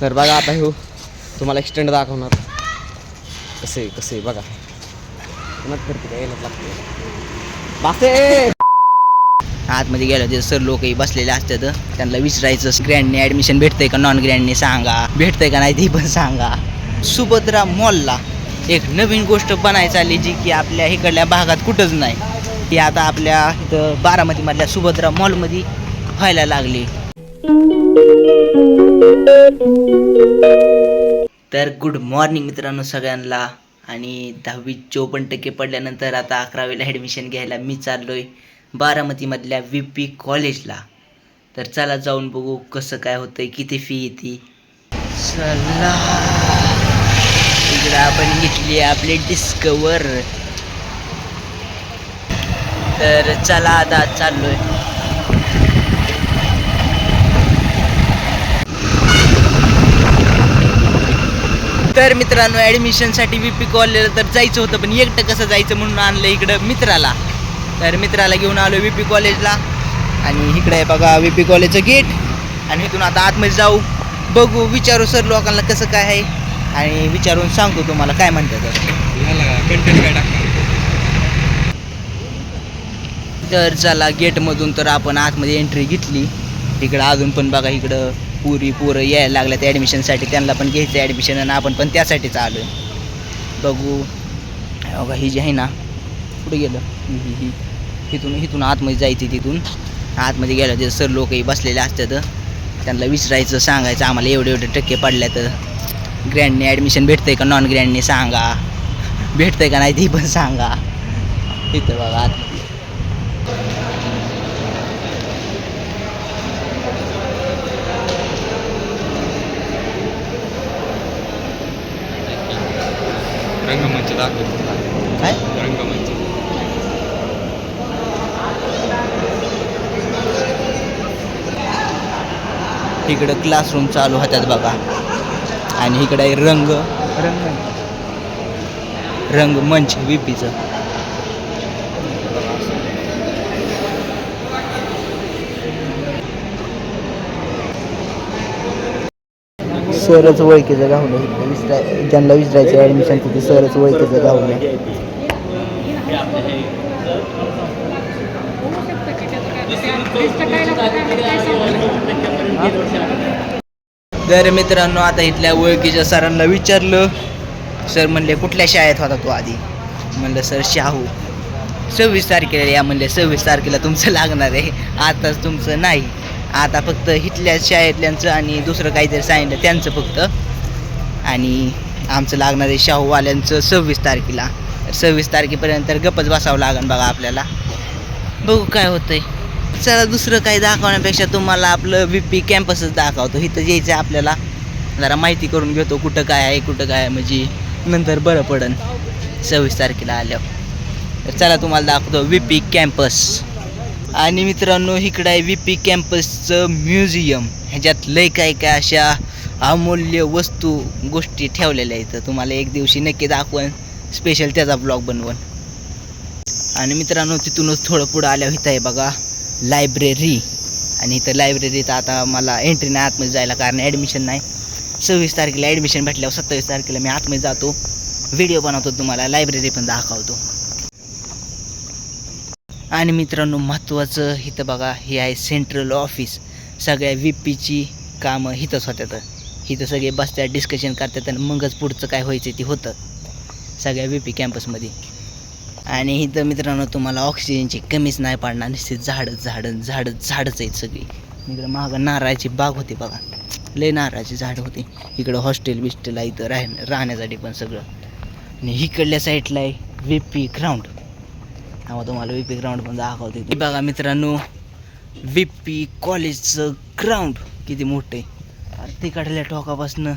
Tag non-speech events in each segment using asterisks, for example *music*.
तर बघा आता हो तुम्हाला एक्सटेंड दाखवणार. कसे कसे बघा. मत करते काय यायलाच लागते. बासे आतमध्ये गेलं ते सर लोकही बसलेले असतात. त्यांना विचारायचं ग्रँडने ॲडमिशन भेटतंय का नॉन ग्रँडने सांगा. भेटतंय का नाही ते पण सांगा. सुभद्रा मॉलला एक नवीन गोष्ट बनायची आली जी की आपल्या इकडल्या भागात कुठंच नाही. ती आता आपल्या इथं बारामतीमधल्या सुभद्रा मॉलमध्ये व्हायला लागली. तर गुड मॉर्निंग मित्रांनो सगळ्यांना. आणि दहावी चोपन्न टक्के पडल्यानंतर आता अकरावीला ॲडमिशन घ्यायला मी चाललोय बारामतीमधल्या व्ही पी कॉलेजला तर चला जाऊन बघू कसं काय होतंय किती फी येते. चला. इकडं आपण घेतली आपली डिस्कवर तर चला आता चाललोय. तर मित्रांनो ॲडमिशनसाठी व्ही पी कॉलेजला तर जायचं होतं पण एकटं कसं जायचं म्हणून आणलं इकडं मित्राला. तर मित्राला घेऊन आलो व्ही पी कॉलेजला आणि इकडे आहे बघा व्ही पी कॉलेजचं गेट आणि इथून आता आतमध्ये जाऊ. बघू विचारू सर लोकांना कसं काय आहे. आणि विचारून सांगतो तुम्हाला काय म्हणतात तर चला गेटमधून तर आपण आतमध्ये एंट्री घेतली. इकडं अजून पण बघा इकडं पुरी पोरं यायला लागल्यात ॲडमिशनसाठी त्यांना पण घ्यायचं ॲडमिशन आणि आपण पण त्यासाठीच आलो बघू. बघा ही जी आहे ना कुठे गेलं? ही ही इथून इथून आतमध्ये जायची तिथून. आतमध्ये गेलं तिथं सर लोकही बसलेले असतात. त्यांना विचारायचं सांगायचं आम्हाला एवढे एवढे टक्के पडल्यात. ग्रँडने ॲडमिशन भेटतं आहे का नॉन ग्रँडने सांगा. भेटतं आहे का नाही ते पण सांगा. इथं बघा आत रंगमंच दाखवतो काय? रंगमंच इकडं क्लासरूम चालू होत्यात बघा. आणि इकडं आहे रंग. रंग. रंगमंच व्हीपीचं सरच ओळखीचं गावलं इकडं विसराय ज्यांना विसरायचं ॲडमिशन तिथे सरच ओळखीचं गावलं तर मित्रांनो आता इथल्या ओळखीच्या सरांना विचारलं. सर म्हणले कुठल्या शाळेत होता तू आधी? म्हणलं सर शाहू. सव्वीस तारखेला या म्हणले सव्वीस तारखेला तुमचं लागणार आहे. आताच तुमचं नाही. आता फक्त इथल्या शाळेतल्यांचं आणि दुसरं काहीतरी सांगितलं त्यांचं फक्त. आणि आमचं लागणार आहे शाहूवाल्यांचं सव्वीस तारखेला. सव्वीस तारखेपर्यंत तर बसावं लागेल बघा आपल्याला. बघू काय होतंय. चला दुसरं काही दाखवण्यापेक्षा तुम्हाला आपलं व्ही पी कॅम्पसच दाखवतो. इथं यायचं आहे आपल्याला. जरा माहिती करून घेतो कुठं काय आहे कुठं काय आहे म्हणजे नंतर बरं पडन. सव्वीस तारखेला आल्यावर. तर चला तुम्हाला दाखवतो व्ही पी कॅम्पस आणि मित्रांनो इकडं आहे व्ही पी कॅम्पसचं म्युझियम ह्याच्यात लय काय काय अशा अमूल्य वस्तू गोष्टी ठेवलेल्या आहेत. तुम्हाला एक दिवशी नक्की दाखवन. स्पेशल त्याचा ब्लॉग बनवून. आणि मित्रांनो तिथूनच थोडं पुढं आल्यावर इथं आहे बघा लायब्ररी आणि इथं लायब्ररीत आता मला एंट्री नाही आतमध्ये जायला कारण ॲडमिशन नाही. सव्वीस तारखेला ॲडमिशन भेटल्यावर सत्तावीस तारखेला मी आतमध्ये जातो. व्हिडिओ बनवतो तुम्हाला लायब्ररी पण दाखवतो. आणि मित्रांनो महत्त्वाचं इथं बघा हे आहे सेंट्रल ऑफिस सगळ्या व्ही पीची कामं इथंच होत्यात. इथं सगळे बसतात डिस्कशन करतात आणि मगच पुढचं काय व्हायचं ते होतं. सगळ्या व्ही पी कॅम्पसमध्ये आणि इथं मित्रांनो तुम्हाला ऑक्सिजनची कमीच नाही पडणार. निश्चित झाडं झाडं झाडं झाडच आहेत सगळी. इकडं मागं नारळाची बाग होती बघा. लय नारळाची झाडं होती. इकडं हॉस्टेल बिस्टेल आहे इथं राह राहण्यासाठी पण सगळं. आणि इकडल्या साईडला आहे व्ही पी ग्राउंड आम्हाला तुम्हाला व्ही पी ग्राउंड पण दाखवते. बघा मित्रांनो व्ही पी कॉलेजचं ग्राउंड किती मोठं आहे. तिकडल्या टोकापासनं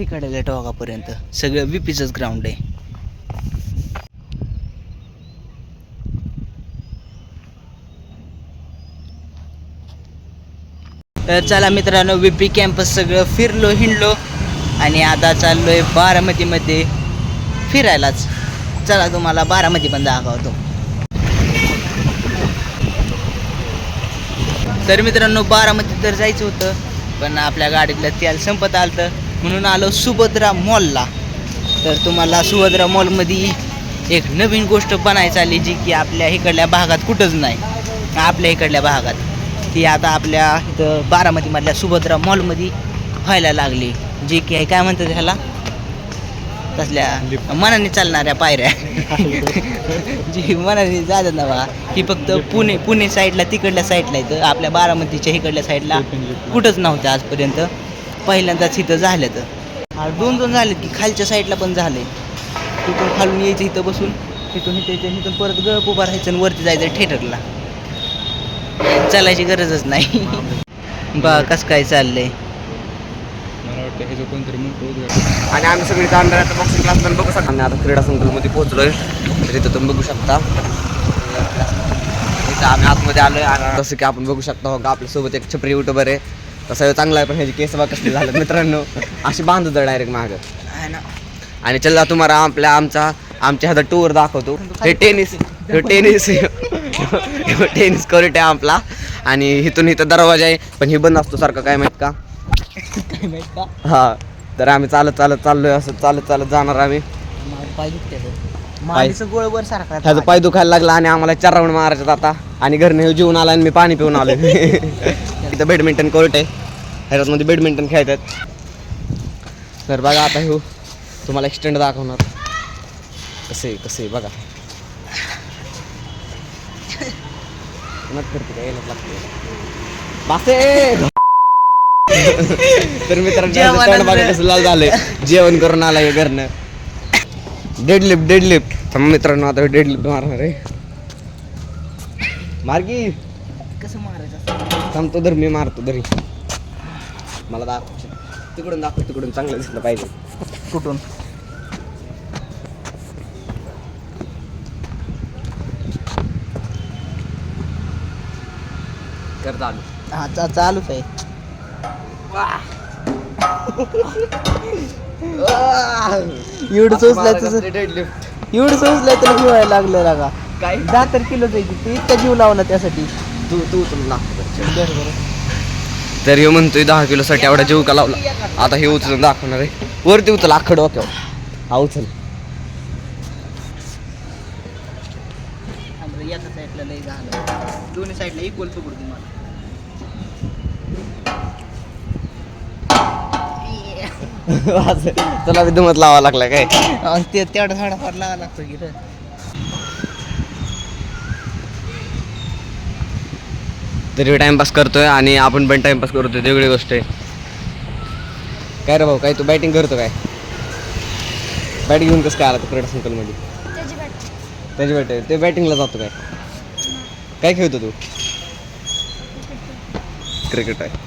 इकडल्या टोकापर्यंत सगळं व्ही पीचंच ग्राउंड आहे. तर चला मित्रांनो व्ही पी कॅम्पस सगळं फिरलो हिंडलो आणि आता चाललो आहे बारामतीमध्ये फिरायलाच. चला तुम्हाला बारामती पण दाखवतो. तर मित्रांनो बारामती तर जायचं होतं पण आपल्या गाडीतलं तेल संपत आलं म्हणून आलो सुभद्रा मॉलला. तर तुम्हाला सुभद्रा मॉलमध्ये एक नवीन गोष्ट बनायची आली जी की आपल्या इकडल्या भागात कुठंच नाही. आपल्या इकडल्या भागात. ती आता आपल्या इथं बारामतीमधल्या सुभद्रा मॉलमध्ये व्हायला लागली. जी की काय म्हणतात ह्याला तसल्या मनाने चालणाऱ्या पायऱ्या. जी मनाने जातात ना बा ही फक्त पुणे पुणे साईडला तिकडल्या साईडला इथं आपल्या बारामतीच्या इकडल्या साईडला कुठंच नव्हतं आजपर्यंत. पहिल्यांदाच इथं झालं तर. दोन दोन झाले की खालच्या साईडला पण झाले तिथून खालून यायचं इथं बसून तिथून इथे यायचं इथून परत गप उभा राहायचं आणि वरती जायचं थिएटरला चालायची गरजच नाही. बा कसं काय चाललंय? हे कोणतरी मोठं उद्घाटन आणि आम्ही सगळी जाणार आता बॉक्सिंग क्लास पण बघू शकता. आम्ही आता क्रीडा संकुलमध्ये पोहोचलोय. तर इथं तुम्ही बघू शकता. इथं आम्ही आतमध्ये आलोय आणि जसं की आपण बघू शकता हो का आपल्यासोबत एक छपरी युट्यूबर आहे. तसा चांगला आहे पण ह्याची केस बा कसली झालं. मित्रांनो अशी बांधत डायरेक्ट मागं. आहे ना. आणि चला तुम्हाला आपल्या आमचा आमच्या हातात टूर दाखवतो. हे टेनिस हे टेनिस टेनिस कॉरिट आहे आपला. आणि इथून इथं दरवाजा आहे पण हे बंद असतो सारखं काय माहीत का? काय माहीत का? हा तर आम्ही चालत चालत चाललोय असं चालत चालत जाणार आम्ही. माझं पाय दुखते मांडीचं गोळ वर सारखा ह्याचा पाय दुखायला लागला आणि आम्हाला चार राऊंड मारायच्यात आता. आणि घरने जेवून आला आणि मी पाणी पिऊन आलो इथं बॅडमिंटन कोर्ट आहे. ह्याच्यामध्ये बॅडमिंटन खेळतात. तर बघा आता हो तुम्हाला एक्सटेंड दाखवणार. कसे कसे बघा. *laughs* मत करते काय लागते बासे *laughs* तर मित्रांनो जेवणाचं- तोंड बघा कसं लाल झालंय. जेवण करून आलाय घरनं. डेडलिफ्ट डेडलिफ्ट थांब मित्रांनो आता डेडलिफ्ट मारणार आहे. मार्गी कसं मारायचं? थांबतो धर मी मारतो धरी मला दाखव. तिकडून दाखव तिकडून चांगलं दिसलं पाहिजे. कुठून? कर चालू. हा चालूच आहे. एवढं सोचलंय तुझं डेडलिफ्ट एवढं सोचलंय तुला व्हायला लागलं लागा. काय? दहा तर किलो जायची तू इतका जीव लावला त्यासाठी. तू तू उचलून दाखव तर हे म्हणतोय दहा किलो साठी एवढा जीव का लावला? आता हे उचलून दाखवणार आहे. वरती उचल आखड डोक्यावर. हा उचल. एका साईडला लय झालं. दोन्ही साईडला इक्वल पकडू तुम्हाला. तुला बी दुमत लावा लागला काय? आणि ते तेवढा थोडाफार लावा लागतो की रे. तरी टाइमपास करतोय आणि आपण पण टाइमपास करतोय वेगळी गोष्ट आहे. काय रे भाऊ काय तू बॅटिंग करतो काय? बॅट घेऊन कसं काय आला तू क्रीडा संकुलमध्ये त्याची बॅट आहे. ते बॅटिंगला जातो काय? काय खेळतो तू? क्रिकेट आहे.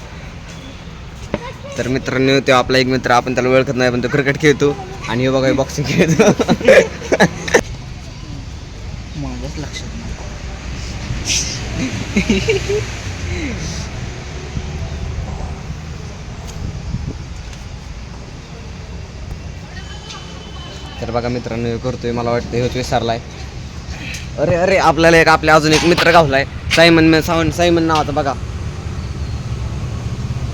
तर मित्रांनो तो आपला एक मित्र आपण त्याला ओळखत नाही पण तो क्रिकेट खेळतो. आणि हे बघा बॉक्सिंग खेळतो. लक्षात तर बघा मित्रांनो हे करतोय मला वाटतं हेच विसरलाय अरे अरे आपल्याला एक आपल्या अजून एक मित्र गावलाय. सायमन सावन सायमन नावाचा बघा.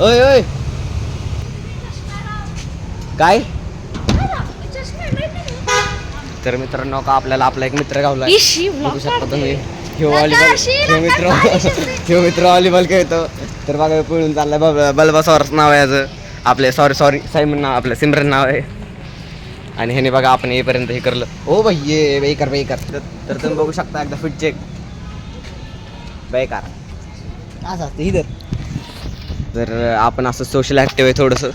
ओय ओय! काय? तर मित्रांनो का आपल्याला आपला एक मित्र गावलाय? बघू शकता तुम्ही. ह्यो व्हॉलीबॉल ह्यो मित्र *laughs* ह्यो मित्र व्हॉलीबॉल खेळतो. तर बघा पळून चाललाय बल बलबा सॉरच नाव आहे याचं. आपले सॉरी सॉरी सायमन नाव आपलं सिमरन नाव आहे. आणि ह्याने बघा आपण येईपर्यंत हे करलं. ओ बाई ये बेकार बेकार. तर तर तुम्ही बघू शकता एकदा फिट चेक बेकार. असं असतं इधर. तर आपण असं सोशल ॲक्टिव्ह आहे थोडंसं.